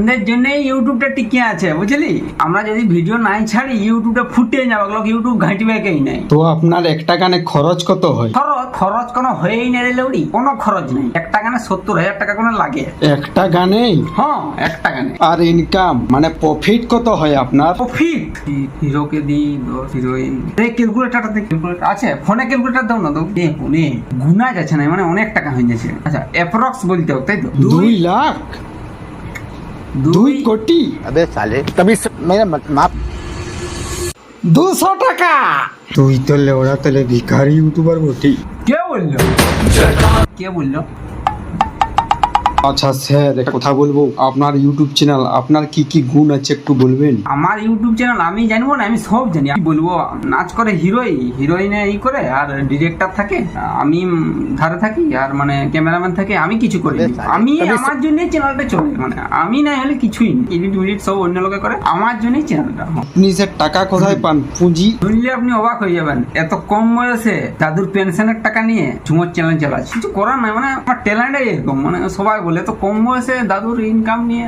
আমাদের জন্যই ইউটিউবটা টিকে আছে বুঝলি? আমরা যদি ভিডিও নাই ছাড়ি ইউটিউবটা ফুটে যাবে লোক ইউটিউব ঘাঁটিবে কেই নাই তো আপনার একটা গানে খরচ কত হয়? খরচ খরচ কোনো হয়েই না রে লৌড়ি কোনো খরচ নেই। একটা গানে সত্তর হাজার টাকা কোনো লাগে। একটা গানেই? হ্যাঁ একটা গানে। আর ইনকাম মানে প্রফিট কত হয় আপনার? প্রফিট হিরোকে দি হিরোইন এই ক্যালকুলেটারটা দেখ। ক্যালকুলেটার আছে ফোনে ক্যালকুলেটার দাও না তো। দে ফোনে গুনা যাচ্ছে না মানে অনেক টাকা হয়ে যাচ্ছে। আচ্ছা অ্যাপ্রক্স বলতে হোক তাই তো? দুই লাখ? দুই কোটি আবে সালে তবে মেরা মাপ দুশো টাকা তুই তো লেওড়া তাহলে ভিখারি ইউটিউবার বটি কে বললো কে বললো আচ্ছা স্যার একটা কথা বলব আপনার ইউটিউব চ্যানেল আপনার কি কি গুণ আছে একটু বলবেন? আমার ইউটিউব চ্যানেল আমি জানব না আমি সব জানি। কি বলব নাচ করে হিরোই হিরোইনে ই করে আর ডিরেক্টর থাকে আমি ধারে থাকি আর মানে ক্যামেরাম্যান থাকে আমি কিছু করি আমি আমার জন্যই চ্যানেলটা চলে মানে আমি না হলে কিছুই এডিট মিডিট সব অন্য লোকে করে আমার জন্যই চ্যানেলটা আপনি স্যার টাকা কোথায় পান পুঁজি? শুনলে আপনি অবাক হয়ে যাবেন এত কম বয়সে দাদুর পেনশনের টাকা নিয়ে ঝুমোর চ্যানেল চালাচ্ছে। কিছু করার নাই মানে আমার ট্যালেন্টই এরকম মানে সবাই বলে তো কম বয়সে দাদুর ইনকাম নিয়ে?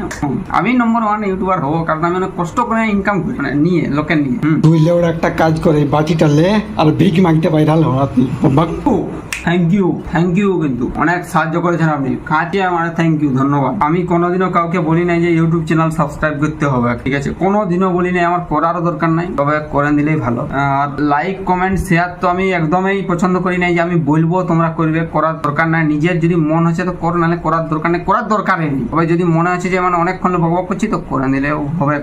আমি নম্বর ওয়ান ইউটিউবার হব কারণ আমি অনেক কষ্ট করে ইনকাম করি মানে নিয়ে লোকের নিয়ে। তুই লেওড়া একটা কাজ করে বাটিটা লে আর ভিক মাগতে বাইরাল হওয়াতি বাক্কু থ্যাংক ইউ থ্যাংক ইউ কিন্তু অনেক সাহায্য করেছেন আপনি। কাজে আমার থ্যাংক ইউ ধন্যবাদ। আমি কোনোদিনও কাউকে বলি নাই যে ইউটিউব চ্যানেল সাবস্ক্রাইব করতে হবে। ঠিক আছে, কোনোদিনও বলি নাই, আমার করারও দরকার নাই। তবে করে দিলেই ভালো। আর লাইক কমেন্ট শেয়ার তো আমি একদমই পছন্দ করি নাই যে আমি বলব, তোমরা করবে, করার দরকার নাই। নিজের যদি মন হচ্ছে তো করো, নাহলে করার দরকার নেই। করার দরকারই নেই। তবে যদি মনে হচ্ছে যে মানে অনেকক্ষণ বকবক করছি, তো করে দিলেও হবে।